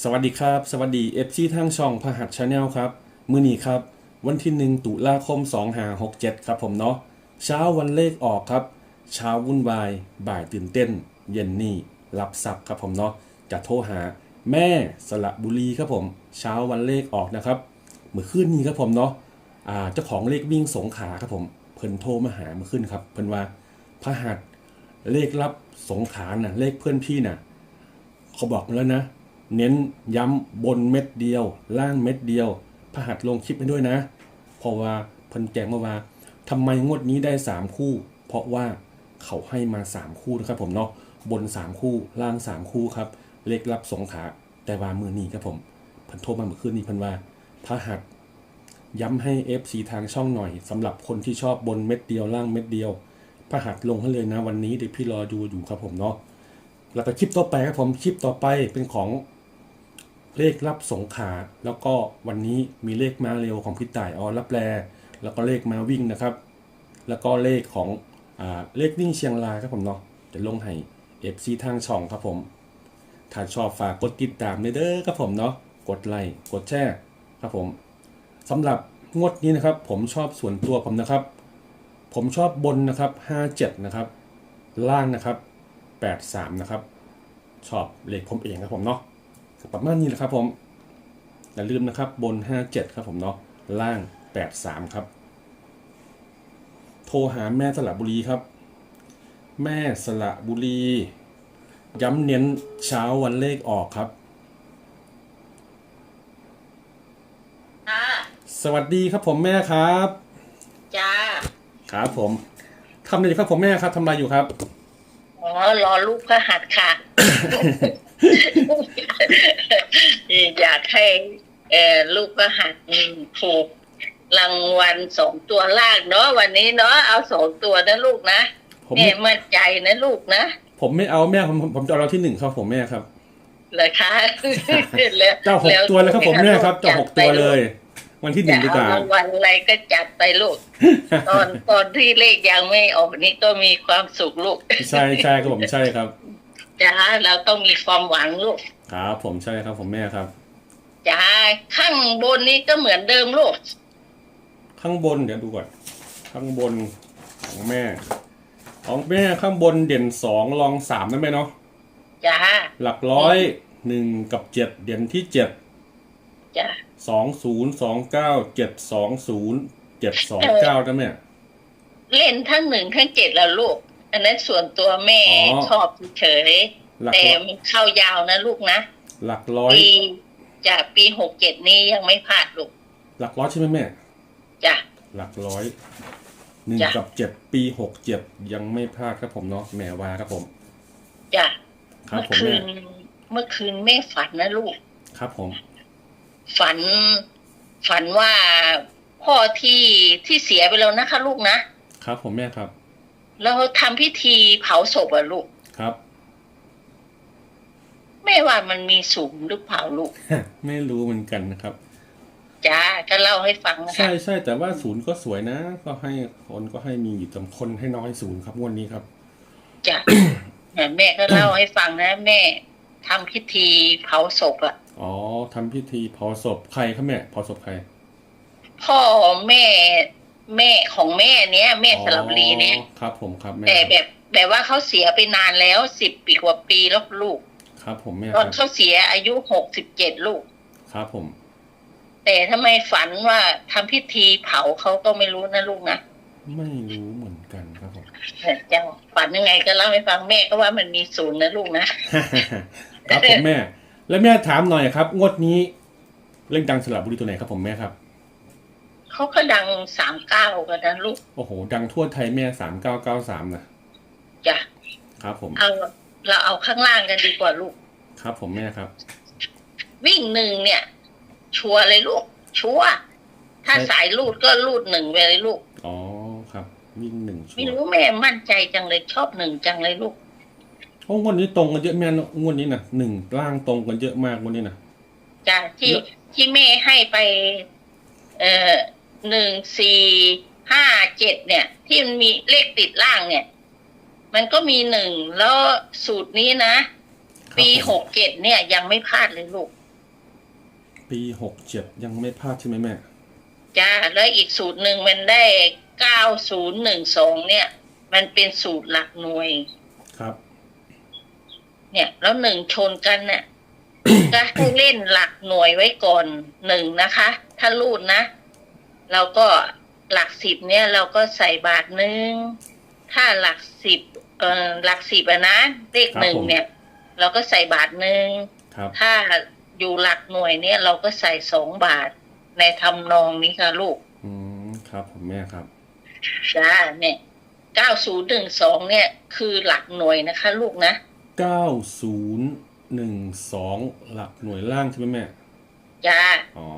สวัสดีครับ สวัสดีเอฟซีทางช่องพหัสชาแนลครับ มื้อนี้ครับ วันที่ 1 ตุลาคม 2567 ครับผมเนาะเช้าวันเลขออกครับ เช้าวุ่นวาย บ่ายตื่นเต้น เย็นนี่รับทรัพย์ครับผมเนาะจะโทรหาแม่สระบุรีครับผม เช้าวันเลขออกนะครับเมื่อคืนนี้ครับผมเนาะอ่าเจ้าของเลขวิ่งสงขาครับผมเพิ่นโทรมาหาเมื่อคืนครับเพิ่นว่าพหัสเลขรับสงขาน่ะเลขเพื่อนพี่น่ะเขาบอกมาแล้วนะ เน้นย้ำบนเม็ดเดียว ล่างเม็ดเดียวพหัสลงคลิปให้ด้วยนะ เพราะว่าเพิ่นแจ้งมาว่าทำไมงวดนี้ได้ 3 คู่ เพราะว่าเขาให้มา 3 คู่นะครับผมเนาะบน 3 คู่ล่าง 3 คู่ครับ เลขรับสงขาแต่ว่ามือนี้ครับผมเพิ่นโทรมาเมื่อคืนนี้เพิ่นว่าพหัสย้ำให้ FC ทางช่องหน่อยสำหรับคนที่ชอบบนเม็ดเดียวล่างเม็ดเดียวพหัสลงให้เลยนะวันนี้เดี๋ยวพี่รอดูอยู่ครับผมเนาะแล้วก็คลิปต่อไปครับผมคลิปต่อไปเป็นของ เลขรับสงขา แล้วก็วันนี้มีเลขมาเร็วของพี่ต่ายออรับแลแล้วก็เลขมาวิ่งนะครับ แล้วก็เลขของอเลขวิ่งเชียงรายครับผมเนาะจะลงให้เอฟซีทางช่องครับผมถ้าชอบฝากกดติดตามเด้อครับผมเนาะกดไลค์กดแชร์ครับผมสำหรับงวดนี้นะครับ ผมชอบส่วนตัวผมนะครับ ผมชอบบนนะครับ57นะครับ ล่างนะครับ83นะครับ ชอบเลขผมเองครับผมเนาะ ประมาณนี้แหละครับผม อย่าลืมนะครับบน 57 ครับผมเนาะล่าง 83 ครับ โทรหาแม่สระบุรีครับ แม่สระบุรี ย้ำเน้นเช้าวันเลขออกครับค่ะสวัสดีครับผมแม่ครับ จ้า ครับผมทำอะไรอยู่ครับผมแม่ครับทำอะไรอยู่ครับ อ๋อ รอลูกพระหัสค่ะ อยากให้เอ่อลูกพระหัสอืมถูกรางวัลสองตัวล่างเนาะวันนี้เนาะเอาสองตัวนะลูกนะผมแม่ไม่มั่นใจนะลูกนะผมไม่เอาแม่ผมผมผมจะเอาเราที่หนึ่งครับผมแม่ครับเลยคะแล้วเจ้าหกตัวเลยครับผมแม่ครับเจ้าหกตัวเลย วันที่หจะนึ่งดีกเอาว่ารางวัลอะไรก็จัดไปลูก ตอนตอนที่เลขยังไม่ออกนี่ก็มีความสุขลูก ใช่ใช่ครับผมใช่ครับ จ้าเราต้องมีความหวังลูกครับผมใช่ครับผมแม่ครับจ้าข้างบนนี้ก็เหมือนเดิมลูก ข้างบนเดี๋ยวดูก่อนข้างบนของแม่ ของแม่ข้างบนเด่นสองรองสามนั่นไหมเนาะจ้าหลักร้อยหนึ่งกับเจ็ดเด่นที่เจ็ดจ้าสองศูนย์สองเก้าเจ็ดสองศูนย์เจ็ดสองเก้านั่นแม่เล่นทั้งหนึ่งทั้งเจ็ดแล้วลูก อันนั้นส่วนตัวแม่อ๋อชอบเฉยหลัก แต่ร้อยมันเข้ายาวนะลูกนะหลักร้อย ปีจากปีหกเจ็ดนี้ยังไม่พลาดลูกหลักร้อยใช่ไหมแม่ จ้ะ หลักร้อยหนึ่งจ้ะ กับเจ็ดปีหกเจ็ดยังไม่พลาดครับผมเนาะแม่วาครับผม จ้ะครับเมื่อผมคืแม่น เมื่อคืนแม่ฝันนะลูก ครับผม ฝัน ฝันว่าพ่อที่ที่เสียไปแล้วนะคะลูกนะครับผมแม่ครับ แล้วทำพิธีเผาศพอะลูก ครับแม่ว่ามันมีสูงหรือเปล่าลูก ไม่รู้เหมือนกันนะครับจ้าก็เล่าให้ฟังนะใช่คะใช่แต่ว่าศูนย์ก็สวยนะ ก็ให้คนก็ให้มีอยู่จำคนให้น้อยศูนย์ครับงวันนี้ครับ จ้ะแม่ก็เล่าให้ฟังนะ แม่ทำพิธีเผาศพอะอ๋อทำพิธีเผาศพใครครับแม่เผาศพใคร พ่อแม่ แม่ของแม่เนี้ยแม่สลับรีเนี่ยอ๋อครับผมครับแม่แต่แบบแบบว่าเขาเสียไปนานแล้วสิบปีกว่าปีแล้วลูก ครับ ผมแม่ตคอนรับเขาเสียอายุหกสิบเจ็ดลูก ครับผม แต่ทำไมฝันว่าทำพิธีเผาเขาก็ไม่รู้นะลูกนะไม่รู้เหมือนกันครับผมเจ้าฝันยังไงก็เล่าให้ฟังแม่ก็ว่ามันมีศูนย์นะลูกนะครับผมแม่ แล้วแม่ถามหน่อยครับ งวดนี้เล่นดังสลับบุรีตัวไหนครับผมแม่ครับ เขาก็ดังสามเก้ากันนะลูก โอ้โห ดังทั่วไทยแม่สามเก้าเก้าสามนะจ้ะครับผม เอาเราเอาข้างล่างกันดีกว่าลูก ครับผมแม่ครับ วิ่งหนึ่งเนี่ย ชัวร์เลยลูก ชัวร์ถ้าใช่สายลูดก็ลูดหนึ่งไปเลยลูก อ๋อครับ วิ่งหนึ่งชัไม่วรู้ร์แม่มั่นใจจังเลยชอบหนึ่งจังเลยลูกโอ้งวดนี้ตรงกันเยอะแม่เนอะงวดนี้นะหนึ่งล่างตรงกันเยอะมากงวดนี้นะจ้ะที่เยอะที่แม่ให้ไป เอ่อ หนึ่งสี่ห้าเจ็ดเนี่ย ที่มันมีเลขติดล่างเนี่ย มันก็มีหนึ่งแล้วสูตรนี้นะครับปีผมหกเจ็ดเนี่ย ยังไม่พลาดเลยลูกอปีหกเจ็ดยังไม่พลาดใช่ไหมแม่จ้าแล้วอีกสูตรหนึ่งมันได้เก้าศูนย์หนึ่งสองเนี่ย มันเป็นสูตรหลักหน่วย ครับ เนี่ย แล้วหนึ่งชนกันเนี่ยก็ให้เล่นหลักหน่วยไว้ก่อนหนึ่งนะคะ ถ้ารูดนะ เราก็หลักสิบเนี่ยเราก็ใส่บาทหนึ่งถ้าหลักสิบเอ่อหลักสิบอะนะเลขหนึ่งเนี่ย เราก็ใส่บาทหนึ่งครับถ้าอยู่หลักหน่วยเนี่ย เราก็ใส่สองบาทในทำนองนี้ค่ะลูก อืมครับผมแม่ครับจ้าเนี่ยเก้าศูนย์หนึ่งสองเนี่ย คือหลักหน่วยนะคะ ลูกนะเก้าศูนย์หนึ่งสองหลักหน่วยล่างใช่ไหมแม่จ้าอ๋อ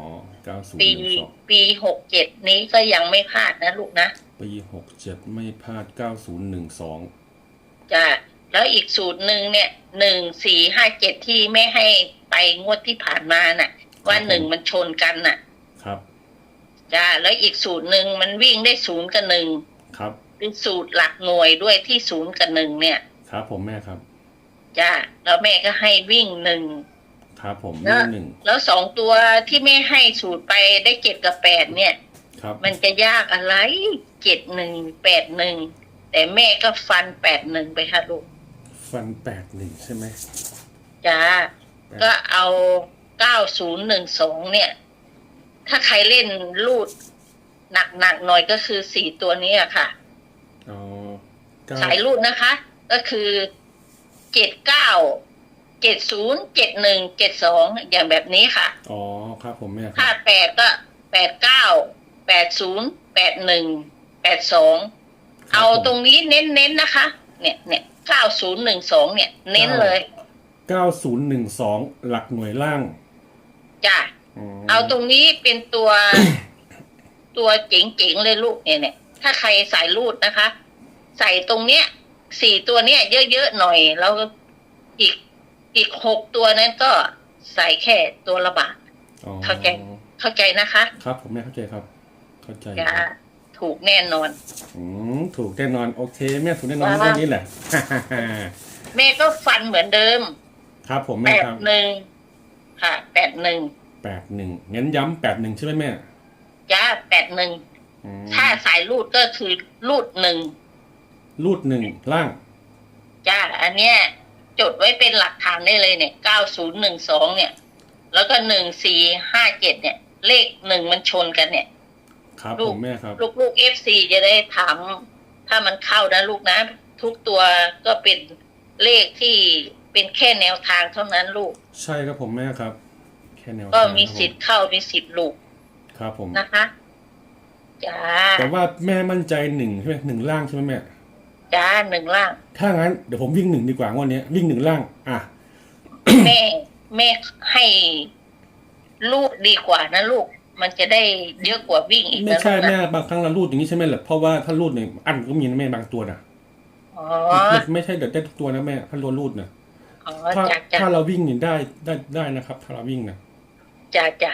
เก้าศูนย์ปีหนึ่งสอง ปีหกเจ็ดนี้ก็ยังไม่พลาดนะลูกนะปีหกเจ็ดไม่พลาดเก้าศูนย์หนึ่งสองจ้าแล้วอีกสูตรหนึ่งเนี่ยหนึ่งสี่ห้าเจ็ดที่ไม่ให้ไปงวดที่ผ่านมาน่ะ ว่าหนึ่งมันชนกันน่ะครับ จ้าแล้วอีกสูตรหนึ่งมันวิ่งได้ศูนย์กับหนึ่งครับ เป็นสูตรหลักหน่วยด้วยที่ศูนย์กับหนึ่งเนี่ย ครับผมแม่ครับ จ้าแล้วแม่ก็ให้วิ่งหนึ่ง ครับผมแล้เรื่วองหนึ่งแล้วสองตัวที่ไม่ให้สูตรไปได้เจ็ดกับแปดเนี่ย ครับมันจะยากอะไรเจ็ดหนึ่งแปดหนึ่งแต่แม่ก็ฟันแปดหนึ่งไปค่ะลูกฟันแปดหนึ่งใช่ไหมจ้าก็เอาเก้าศูนย์หนึ่งสองเนี่ย ถ้าใครเล่นลูดหนักๆหน่อยก็คือสี่ตัวนี้อะค่ะ อ๋อเก้าสายลูดนะคะ ก็คือเจ็ดเก้า เจ็ดศูนย์เจ็ดหนึ่งเจ็ดสองอย่างแบบนี้ค่ะ อ๋อครับผมแม่คถ้ารับแปดก็แปดเก้าแปดศูนย์แปดหนึ่งแปดสองคบเอาผมตรงนี้เน้นๆนะคะ เนี่ยเนี่ยเก้าศูนย์หนึ่งสองเนี่ย เน้นเลยเก้าศูนย์หนึ่งสองหลักหน่วยล่างจ้ะมเอาตรงนี้เป็นตัว ตัวเจ๋งๆเลยลูกเนี่ยเนี่ยถ้าใครใส่รูดนะคะ ใส่ตรงเนี้ยสี่ตัวเนี้ยเยอะๆหน่อยแล้วก็อีก อีกหกตัวนั้นก็ใส่แค่ตัวละบาทอ๋อเข้าใจเข้าใจนะคะ ครับ ผมแม่เข้าใจครับ เข้าใจจะครับถูกแน่นอน อืมถูกแน่นอนโอเคแม่ถูกแน่นอนว้าวเรื่องนี้แหละ แม่ก็ฟันเหมือนเดิมครับผมแปแม่ดครับหนึ่งค่ะแปดหนึ่งแปดหนึ่งเน้นย้ำแปดหนึ่งใช่ไหมแม่จ้าแปดหนึ่งอืมถ้าสายรูดก็คือรูดหนึ่งรูดหนึ่งล่าง จ้าอันเนี้ย จดไว้เป็นหลักฐานได้เลยเนี่ยเก้าศูนย์หนึ่งสองเนี่ย แล้วก็หนึ่งสี่ห้าเจ็ดเนี่ย เลขหนึ่งมันชนกันเนี่ย ครับลูผกมแม่ครับ ลูกลูกเอฟซีจะได้ถามถ้ามันเข้านะลูกนะ ทุกตัวก็เป็นเลขที่เป็นแค่แนวทางเท่านั้นลูก ใช่ครับผมแม่ครับ แค่แนวก็ทางมีครับผสิทธิ์เข้ามีสิทธิ์ลูกครับผม นะคะจ้าแต่ว่าแม่มั่นใจหนึ่งใช่ไหมหนึ่งล่างใช่ไหมแม่ จ้าหนึ่งล่าง ถ้างั้นเดี๋ยวผมวิ่งหนึ่งดีกว่างวันนี้ยวิ่งหนึ่งล่าง อะ แม่แม่ให้ลูกดีกว่านะลูก มันจะได้เยอะกว่าวิ่งอีกไม่นะใช่ลูกแม่นะบางครั้งเรารูดอย่างนี้ใช่ไหมล่ะเพราะว่าถ้ารูดเนี่ยอันก็มีนะแม่บางตัวนะอ๋อไม่ไม่ใช่เดี๋ยวได้ทุกตัวนะแม่ถ้าเรารูดนะอ๋อถ้าจ้าจ้าถ้าเราวิ่งเนี่ยได้ได้ได้นะครับ ถ้าเราวิ่งนะ จ้าจ้า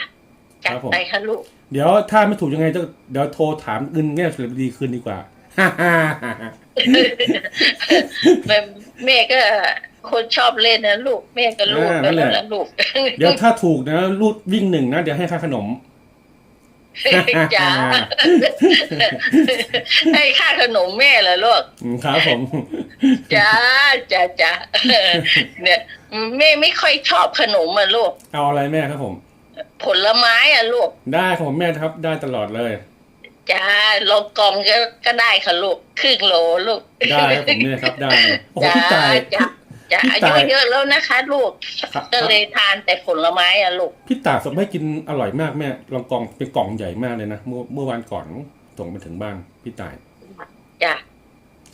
จัดครับผม ไปค่ะลูก เดี๋ยวถ้าไม่ถูกยังไงจะเดี๋ยวโทรถามเงินแง่สุดดีคืนดีกว่าแม่ แม่ก็คนชอบเล่นนะลูกแม่ก็ลูกอ่าไปนั่นแหแล้วละนะลูกเดี๋ยวถ้าถูกนะรูดวิ่งหนึ่งนะเดี๋ยวให้ค่าขนมจ้าให้ค่าขนมแม่เหรอลูกอืมครับผมจ้าจ้าจ้าเนี่ยแม่ไม่ค่อยชอบขนมอะลูกเอาอะไรแม่ครับผม ผลไม้อะลูกได้ครับผมแม่ครับ ได้ตลอดเลย จ้าลองกองก็ก็ได้ค่ะลูกครึ่งโลลูก ได้ครับผมแม่ครับได้เลยโอ้โหจ้าพี่ตาย จ้าจ้าอาพี่ยุตาย เยอะแล้วนะคะ ลูก ครับก็เลยทานแต่ผลไม้อะลูก พี่ตายส่งให้กินอร่อยมากแม่ลองกองเป็นกล่องใหญ่มากเลยนะเมื่อเมื่อวานก่อนส่งมาถึงบ้านพี่ตายจ้า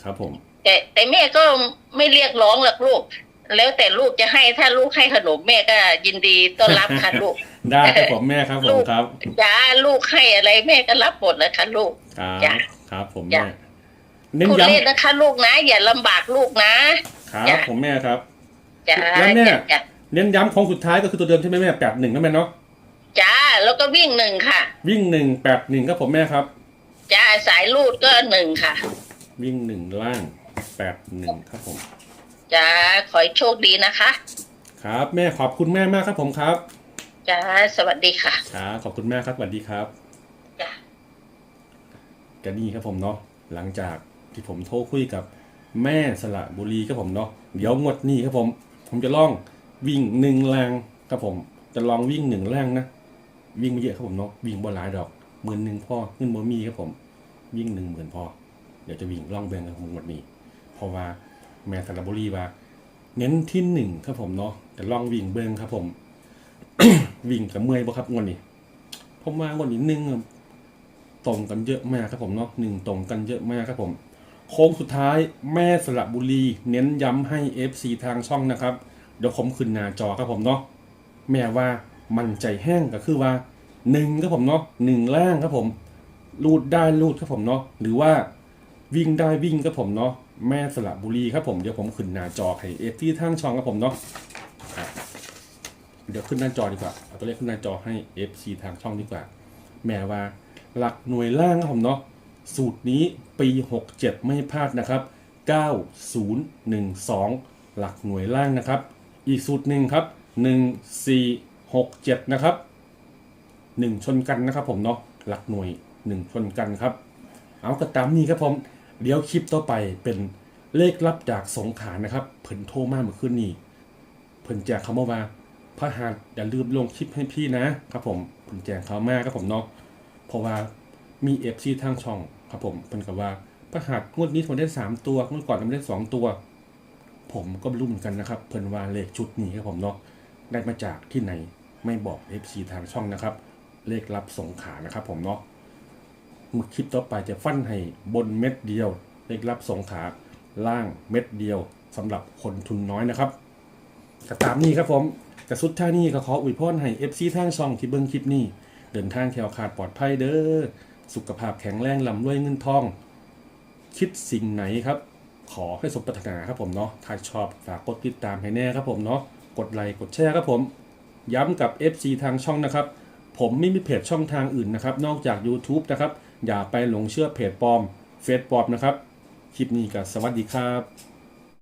ครับ ผม แต่แต่แม่ก็ไม่เรียกร้องหรอกลูก แล้วแต่ลูกจะให้ถ้าลูกให้ขนมแม่ก็ยินดีต้อนรับค่ะลูก ได้ครับผมแม่ครับผลูมกครับจ้าลูกให้อะไรแม่ก็รับหมดเลยค่ะลูกครับจ้ะครับผมจ้ะแม่เน้นคุณย้เล่นนะคะลูกนะ อย่าลำบากลูกนะำครับจ้ะผมแม่ครับจ้าแล้วแม่จ้าจ้าเน้นย้ำของสุดท้ายก็คือตัวเดิมใช่ไหมแม่แปดหนึ่งนะแม่เนาะจ้าแล้วก็วิ่งหนึ่งค่ะ วิ่งหนึ่งแปดหนึ่งครับผมแม่ครับจ้าสายลูดก็หนึ่งค่ะ วิ่งหนึ่งล่างแปดหนึ่งครับผมจ้าขอให้โชคดีนะคะ ครับ แม่ขอบคุณแม่มากครับผมครับ จ้าสวัสดีค่ะครับขอบคุณมากครับสวัสดีครับจ้ากันนี่ครับผมเนาะหลังจากที่ผมโทรคุยกับแม่สระบุรีครับผมเนาะเดี๋ยวงวดนี้ครับผม ผมจะลองวิ่งหนึ่งแรงครับผม จะลองวิ่งหนึ่งแรงนะวิ่งไม่เยอะครับผมเนาะวิ่งบ่หลายดอกหมื่นหนึ่งพอเงินบ่มีครับผม วิ่งหนึ่งหมื่นพอเดี๋ยวจะวิ่งล่องเบงครับผมงวดนี้ เพราะว่าแม่สระบุรีว่า เน้นที่หนึ่งครับผมเนาะจะลองวิ่งเบิงครับผม วิ่งกับเมื่อยบ่ครับงวดนี้ผมว่างวดนี้หนึ่งตรงกันเยอะมากครับผมเนาะหนึ่งตรงกันเยอะมากครับผม โค้งสุดท้ายแม่สระบุรี เน้นย้ำให้ FC ทางช่องนะครับ เดี๋ยวผมขึ้นหน้าจอครับผมเนาะแม่ว่ามันใจแห้งก็คือว่าหนึ่งครับผมเนาะหนึ่งล่างครับผมรูดได้รูดครับผมเนาะหรือว่าวิ่งได้วิ่งครับผมเนาะแม่สระบุรีครับผมเดี๋ยวผมขึ้นหน้าจอให้ FC ทางช่องครับผมเนาะ เดี๋ยวขึ้นหน้าจอดีกว่าเอาตัวเลขขึ้นหน้าจอให้ FC ทางช่องดีกว่า แม้ว่า หลักหน่วยล่างครับผมเนาะสูตรนี้ปี 67 ไม่พลาดนะครับ 9012 หลักหน่วยล่างนะครับ อีกสูตรหนึ่งครับ 1467 นะครับ 1 ชนกันนะครับผมเนาะหลักหน่วย 1 ชนกันครับ เอาก็ตามนี้ครับผม เดี๋ยวคลิปต่อไปเป็นเลขลับจากสงขานะครับ เพิ่นโทรมาเมื่อคืนนี้ เพิ่นแจกคำว่า พระหาดอย่าลืมลงคลิปให้พี่นะครับผมเพิ่นแจกเขามากครับผมเนาะเพราะว่ามีเอฟซีทางช่องครับผมเพิ่นกับว่าพระหาดงวดนี้ผมได้สามตัวงวดก่อนผมได้สองตัว ผมก็ไม่รู้เหมือนกันนะครับ เพิ่นว่าเลขชุดนี้ครับผมเนาะได้มาจากที่ไหนไม่บอกเอฟซีทางช่องนะครับ เลขรับสงขานะครับ ผมเนาะมือคลิปต่อไปจะฟันให้บนเม็ดเดียว เลขรับสงขาล่างเม็ดเดียวสำหรับคนทุนน้อยนะครับตามนี้ครับผม กระสุดท่านี้ก็ขออวยพรให้ FC ทางช่องที่เบิ่งคลิปนี้ เดินทางแควคลาดปลอดภัยเด้อ สุขภาพแข็งแรงลำรวยเงินทอง คิดสิ่งไหนครับ ขอให้สมปรารถนาครับผมเนาะ ถ้าชอบฝากกดติดตามให้แน่ครับผมเนาะ กดไลค์กดแชร์ครับผม ย้ำกับ FC ทางช่องนะครับ ผมไม่มีเพจช่องทางอื่นนะครับ นอกจาก YouTube นะครับ อย่าไปหลงเชื่อเพจปลอม เฟซปลอมนะครับ คลิปนี้ก็สวัสดีครับ